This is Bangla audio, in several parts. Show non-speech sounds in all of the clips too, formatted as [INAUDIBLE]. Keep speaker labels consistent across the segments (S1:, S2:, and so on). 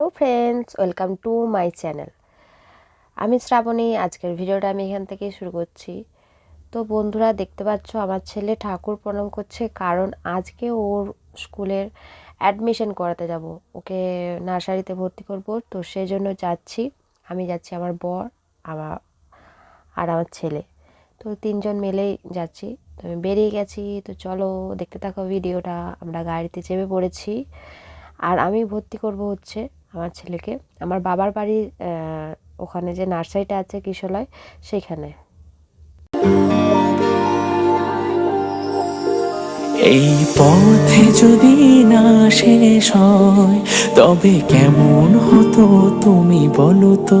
S1: Hello friends welcome to my channel আমি শ্রাবণী। আজকের ভিডিওটা আমি এখান থেকেই শুরু করছি। তো বন্ধুরা, দেখতে পাচ্ছ, আমার ছেলে ঠাকুর প্রণাম করছে, কারণ আজকে ওর স্কুলের অ্যাডমিশন করাতে যাব। ওকে নার্সারিতে ভর্তি করব, তো সেই জন্য যাচ্ছি। আমি যাচ্ছি আমার বর, আমার, আর আমার ছেলে। তো তিনজন মিলেই যাচ্ছি। তো আমি বেরিয়ে গেছি। তো চলো, দেখতে থাকো ভিডিওটা আমরা গাড়িতে চেপে পড়েছি। আর আমি ভর্তি করব হচ্ছে আমার ছেলেকে। আমার বাবার বাড়ির ওখানে যে নার্সারিটা আছে কিশোলয়, সেইখানে।
S2: এই পথে যদি না শেষ হয়, তবে কেমন হতো তুমি বলো তো?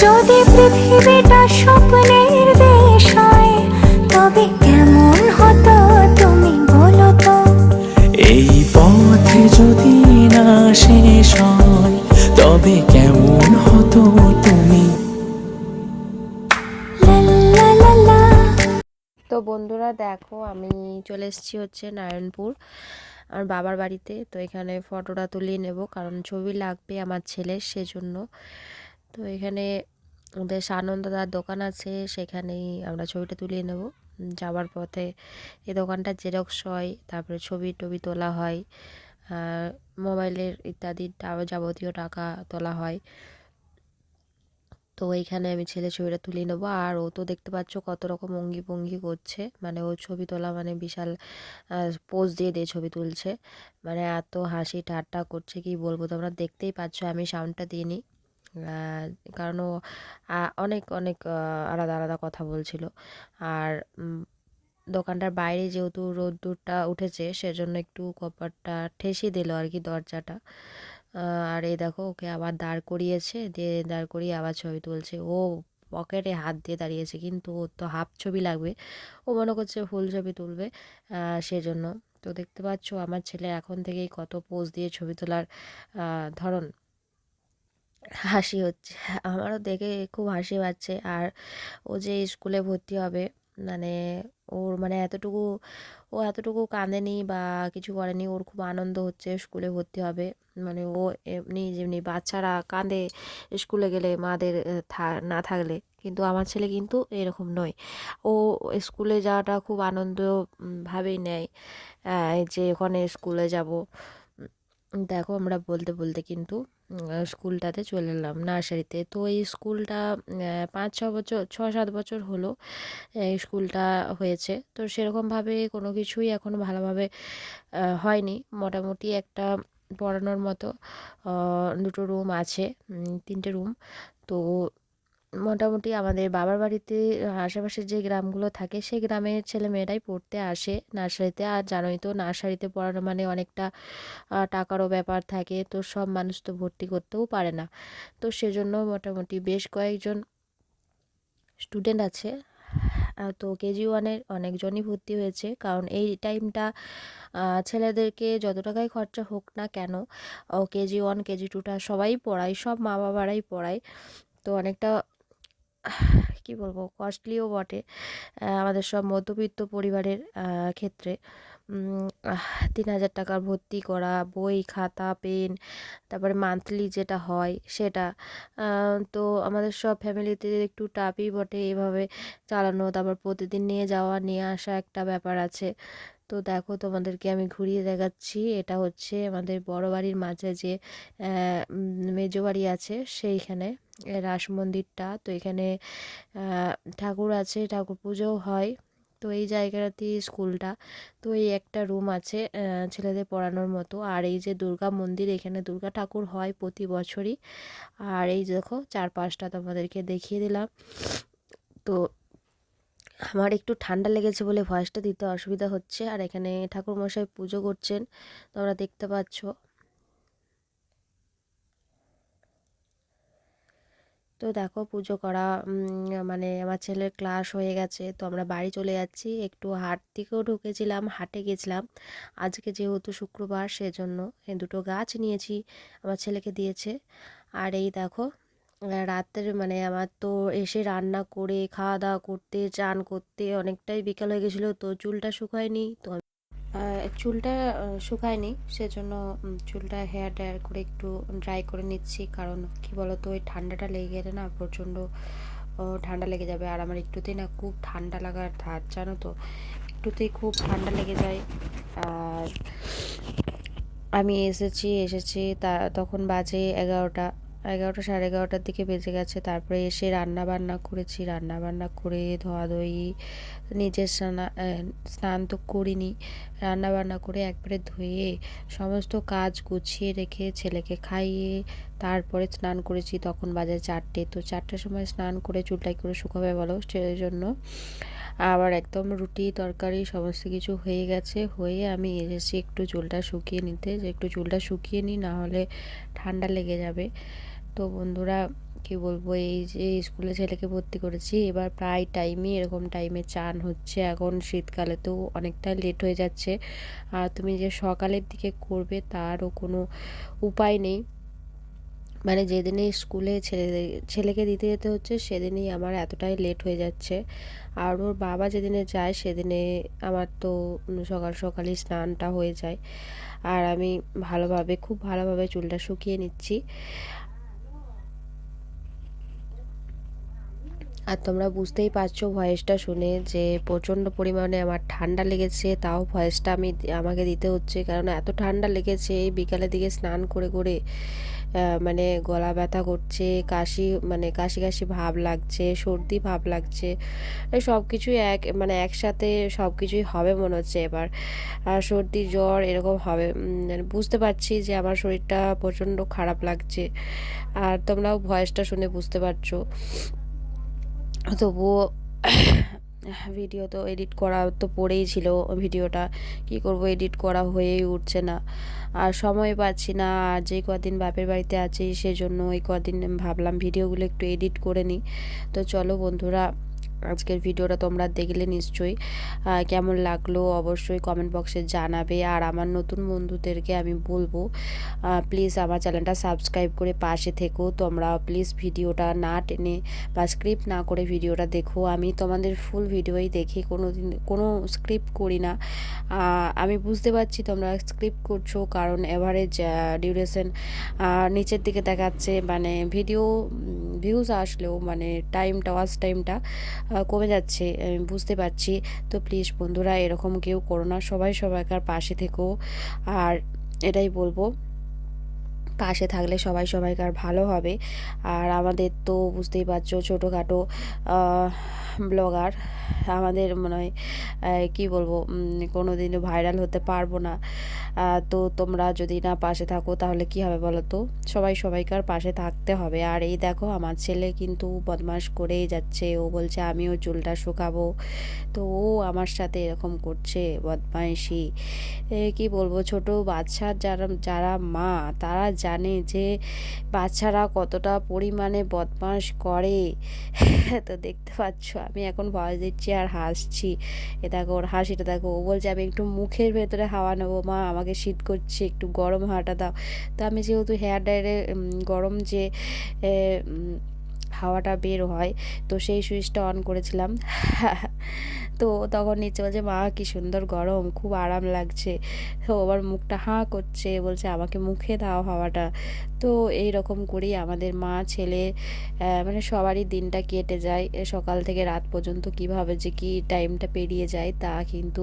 S3: যদি পৃথিবীটা স্বপ্নের দেশ হয় তবে কেমন হতো তুমি বলো তো?
S2: এই পথে যদি না শেষ হয় তবে কেমন হতো তুমি?
S1: তো বন্ধুরা দেখো আমি চলে এসেছি হচ্ছে নারায়ণপুর আমার বাবার বাড়িতে। তো এখানে ফটোটা তুলিয়ে নেব কারণ ছবি লাগবে আমার ছেলের সেজন্য। তো এখানে ওদের সানন্দদার দোকান আছে সেখানেই আমরা ছবিটা তুলিয়ে নেব। যাওয়ার পথে এই দোকানটা জেরক্স হয় তারপরে ছবি টবি তোলা হয় মোবাইলের ইত্যাদি যাবতীয় টাকা তোলা হয়। তো এইখানে আমি ছেলে ছবিটা তুলে নেব। আর ও তো দেখতে পাচ্ছ কত রকম অঙ্গি ভঙ্গি করছে। মানে ও ছবি তোলা মানে বিশাল পোজ দিয়ে দিয়ে ছবি তুলছে। মানে এত হাসি ঠাট্টা করছে কি বলব তোমরা দেখতেই পাচ্ছ আমি সাউন্ডটা আহ, কারণ ও অনেক অনেক আলাদা আলাদা কথা বলছিল। আর দোকানটার বাইরে যেহেতু রোদ্দুরটা উঠেছে, সেজন্য একটু কপারটা ঠেসিয়ে দিল আর কি দরজাটা। আর এই দেখো, ওকে আবার দাঁড় করিয়েছে, দিয়ে দাঁড় করিয়ে আবার ছবি তুলছে। ও পকেটে হাত দিয়ে দাঁড়িয়েছে, কিন্তু ওর তো হাফ ছবি লাগবে। ও মনে করছে ফুল ছবি তুলবে সেজন্য। তো দেখতে পাচ্ছ, আমার ছেলে এখন থেকেই কত পোজ দিয়ে ছবি তোলার ধরন। হাসি হচ্ছে। আমারও দেখে খুব হাসি পাচ্ছে। আর ও যে স্কুলে ভর্তি হবে মানে ওর মানে এতটুকু ও এতটুকু কাঁদেনি বা কিছু করেনি ওর খুব আনন্দ হচ্ছে স্কুলে ভর্তি হবে। মানে ও এমনি যেমনি বাচ্চারা কাঁদে স্কুলে গেলে মাদের না থাকলে কিন্তু আমার ছেলে কিন্তু এরকম নয়। ও স্কুলে যাওয়াটা খুব আনন্দ উম, ভাবেই নেয় যে ওখানে স্কুলে যাব। দেখো আমরা বলতে বলতে কিন্তু স্কুলটাতে চলে এলাম, নার্সারিতে। তো এই স্কুলটা পাঁচ, ছ বছর, ছ, সাত বছর হলো এই স্কুলটা হয়েছে। তো সেরকমভাবে কোনো কিছুই এখন ভালোভাবে হয়নি। মোটামুটি একটা পড়ানোর মতো দুটো রুম আছে তিনটে রুম। তো মোটামুটি আমাদের বাবার বাড়িতে আশেপাশের যে গ্রামগুলো থাকে, সেই গ্রামের ছেলেমেয়েরাই পড়তে আসে নার্সারিতে। আর জানোই তো, নার্সারিতে পড়ানো মানে অনেকটা টাকারও ব্যাপার থাকে। তো সব মানুষ তো ভর্তি করতেও পারে না। তো সেজন্য মোটামুটি বেশ কয়েকজন স্টুডেন্ট আছে। তো কেজি ওয়ানের অনেকজনই ভর্তি হয়েছে। কারণ এই টাইমটা ছেলেদেরকে যত টাকাই খরচা হোক না কেন, ও কেজি ওয়ান, কেজি টুটা সবাই পড়ায়, সব মা বাবারাই পড়ায়। তো অনেকটা [SIGHS] কি বলব কস্টলিও বটে আমাদের সব মধ্যবিত্ত পরিবারের ক্ষেত্রে। তিন হাজার টাকার ভর্তি করা, বই, খাতা, পেন, তারপরে মান্থলি যেটা হয় সেটা। তো আমাদের সব ফ্যামিলিতে একটু টাফই বটে এভাবে চালানো, তারপর প্রতিদিন নিয়ে যাওয়া, নিয়ে আসা একটা ব্যাপার আছে। তো দেখো তোমাদেরকে আমি ঘুরিয়ে দেখাচ্ছি। এটা হচ্ছে আমাদের বড় বাড়ির মাঝে যে মেজো বাড়ি আছে সেইখানে রাস মন্দিরটা। তো এখানে ঠাকুর আছে, ঠাকুর পুজোও হয়। তো এই জায়গাটাতেই স্কুলটা, তো এই একটা রুম আছে ছেলেদের পড়ানোর মতো। আর এই যে দুর্গা মন্দির, এখানে দুর্গা ঠাকুর হয় প্রতি বছরই। আর এই দেখো, চারপাশটা তোমাদেরকে দেখিয়ে দিলাম। তো আমার একটু ঠান্ডা লেগেছে বলে ভয়েসটা দিতে অসুবিধা হচ্ছে। আর এখানে ঠাকুরমশাই পুজো করছেন। তোমরা দেখতে পাচ্ছ। তো দেখো, পুজো করা মানে আমার ছেলের ক্লাস হয়ে গেছে। তো আমরা বাড়ি চলে যাচ্ছি। একটু হাট থেকেও ঢুকেছিলাম, হাটে গেছিলাম। আজকে যেহেতু শুক্রবার, সেজন্য দুটো গাছ নিয়েছি, আমার ছেলেকে দিয়েছে। আর এই দেখো রাতের মানে আমার তো এসে রান্না করে খাওয়া দাওয়া করতে, চান করতে অনেকটাই বিকাল হয়ে গেছিল, তো চুলটা শুকায়নি, তো চুলটা শুকায়নি, সেজন্য চুলটা হেয়ার ড্রায়ার করে একটু ড্রাই করে নিচ্ছি, কারণ কি বলতো, ওই ঠান্ডাটা লেগে গেলে না প্রচণ্ড ঠান্ডা লেগে যাবে, আর আমার একটুতেই না খুব ঠান্ডা লাগার ধার, জানো তো, একটুতেই খুব ঠান্ডা লেগে যায়, আর আমি এসেছি এসেছি, তা, তখন বাজে এগারোটা এগারোটা সাড়ে এগারোটার দিকে বেজে গেছে। তারপরে এসে রান্না বান্না করেছি। রান্না বান্না করে ধোয়াধুয়ি, নিজের স্নানা স্নান তো করিনি। রান্না বান্না করে একবারে ধুয়ে সমস্ত কাজ গুছিয়ে রেখে ছেলেকে খাইয়ে তারপরে স্নান করেছি তখন বাজে চারটে। তো চারটের সময় স্নান করে চুলটাই করে শুকাবে বলো? সেই জন্য আবার একদম রুটি, তরকারি সমস্ত কিছু হয়ে গেছে। হয়ে আমি এসেছি একটু চুলটা শুকিয়ে নিতে। যে একটু চুলটা শুকিয়ে নিই, না হলে ঠান্ডা লেগে যাবে। তো বন্ধুরা, কি বলব, এই যে স্কুলে ছেলেকে ভর্তি করেছি, এবার প্রায় টাইমই এরকম টাইমে চান হচ্ছে। এখন শীতকালে তো অনেকটা লেট হয়ে যাচ্ছে। আর তুমি যে সকালের দিকে করবে, তারও কোনো উপায় নেই। মানে যেদিনে স্কুলে ছেলে ছেলেকে দিতে যেতে হচ্ছে, সেদিনই আমার এতটাই লেট হয়ে যাচ্ছে। আর ওর বাবা যেদিনে যায়, সেদিনে আমার তো সকাল সকালই স্নানটা হয়ে যায়। আর আমি ভালোভাবে, খুব ভালোভাবে চুলটা শুকিয়ে নিচ্ছি। আর তোমরা বুঝতেই পারছ ভয়েসটা শুনে যে প্রচণ্ড পরিমাণে আমার ঠান্ডা লেগেছে, তাও ভয়েসটা আমি আমাকে দিতে হচ্ছে। কারণ এত ঠান্ডা লেগেছে, এই বিকালের দিকে স্নান করে করে মানে গলা ব্যথা করছে, কাশি মানে কাশি কাশি ভাব লাগছে, সর্দি ভাব লাগছে সব কিছুই এক মানে একসাথে সব কিছুই হবে মনে হচ্ছে এবার। আর সর্দি, জ্বর এরকম হবে। বুঝতে পারছি যে আমার শরীরটা প্রচণ্ড খারাপ লাগছে। আর তোমরাও ভয়েসটা শুনে বুঝতে পারছ। তবুও ভিডিও তো এডিট করা তো পড়েই ছিল ভিডিওটা কি করব এডিট করা হয়েই উঠছে না। আর সময় পাচ্ছি না, আর যে কদিন বাপের বাড়িতে আছি সেজন্য ওই কদিন ভাবলাম ভিডিওগুলো একটু এডিট করে নিই। তো চলো বন্ধুরা আজকের ভিডিওটা তোমরা দেখলে নিশ্চয়ই কেমন লাগল অবশ্যই কমেন্ট বক্সে জানাবে। আর আমার নতুন বন্ধুদেরকে আমি বলব প্লিজ আমার চ্যানেলটা সাবস্ক্রাইব করে পাশে থেকো। তোমরা প্লিজ ভিডিওটা না টেনে বা স্ক্রিপ্ট না করে ভিডিওটা দেখো। আমি তোমাদের ফুল ভিডিওই দেখি কোনো দিন কোনো স্ক্রিপ্ট করি না। আমি বুঝতে পারছি তোমরা স্ক্রিপ্ট করছ, কারণ এভারেজ ডিউরেশন নিচের দিকে দেখাচ্ছে। মানে ভিডিও ভিউজ আসলেও মানে টাইমটা ওয়াচ টাইমটা কমে যাচ্ছে, আমি বুঝতে পারছি। তো প্লিজ বন্ধুরা, এরকম কেউ করো না। সবাই সবাইকার পাশে থেকো। আর এটাই বলব পাশে থাকলে সবাই সবাইকার ভালো হবে। আর আমাদের তো বুঝতেই পারছ ছোটোখাটো ব্লগার, আমাদের মনে হয় কি বলব কোনো দিনও ভাইরাল হতে পারব না। তো তোমরা যদি না পাশে থাকো তাহলে কি হবে বলো তো? সবাই সবাইকার পাশে থাকতে হবে। আর এই দেখো আমার ছেলে কিন্তু বদমাস করেই যাচ্ছে। ও বলছে, আমিও চুলটা শুকাবো। তো ও আমার সাথে এরকম করছে, বদমাইশি। কি বলব, ছোট বাচ্চার যারা যারা মা, তারা জানে যে বাচ্চারা কতটা পরিমাণে বদমাস করে। তো দেখতে পাচ্ছ, আমি এখন ভয় দিচ্ছি আর হাসছি। এ দেখো, ওর হাসিটা দেখো, ও বলছে, আমি একটু মুখের ভেতরে হাওয়া নেব, মা, আমাকে শীত করছে, একটু গরম হাওয়াটা দাও। তো আমি যেহেতু হেয়ার ড্রায়ারে গরম যে হাওয়াটা বের হয়। তো সেই সুইচটা অন করেছিলাম। [LAUGHS] তো তখন নিচে বলছে, মা, কি সুন্দর গরম, খুব আরাম লাগছে। তো আবার মুখটা হাঁ করছে, বলছে, আমাকে মুখে দাও হাওয়াটা। তো এই রকম করেই আমাদের মা, ছেলে মানে সবারই দিনটা কেটে যায়। সকাল থেকে রাত পর্যন্ত কীভাবে যে কি টাইমটা পেরিয়ে যায় তা কিন্তু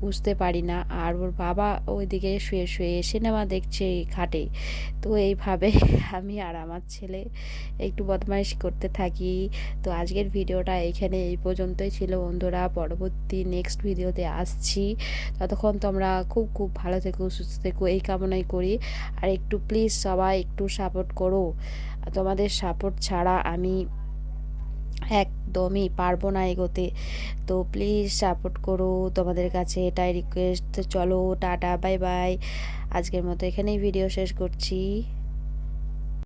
S1: বুঝতে পারি না। আর ওর বাবা ওইদিকে শুয়ে শুয়ে সিনেমা দেখছে খাটে। তো এইভাবে [LAUGHS] আমি আর আমার ছেলে একটু বদমাইশ করতে থাকি। তো আজকের ভিডিওটা এখানে এই পর্যন্তই ছিল বন্ধুরা। পরবর্তী নেক্সট ভিডিওতে আসছি। ততক্ষণ তোমরা খুব খুব ভালো থেকো, সুস্থ থেকো, এই কামনাই করি। আর একটু প্লিজ সবাই একটু সাপোর্ট করো। তোমাদের সাপোর্ট ছাড়া আমি একদমই পারব না এগোতে। তো প্লিজ সাপোর্ট করো তোমাদের কাছে এটাই রিকোয়েস্ট চলো, টাটা বাই বাই আজকের মতো এখানেই ভিডিও শেষ করছি।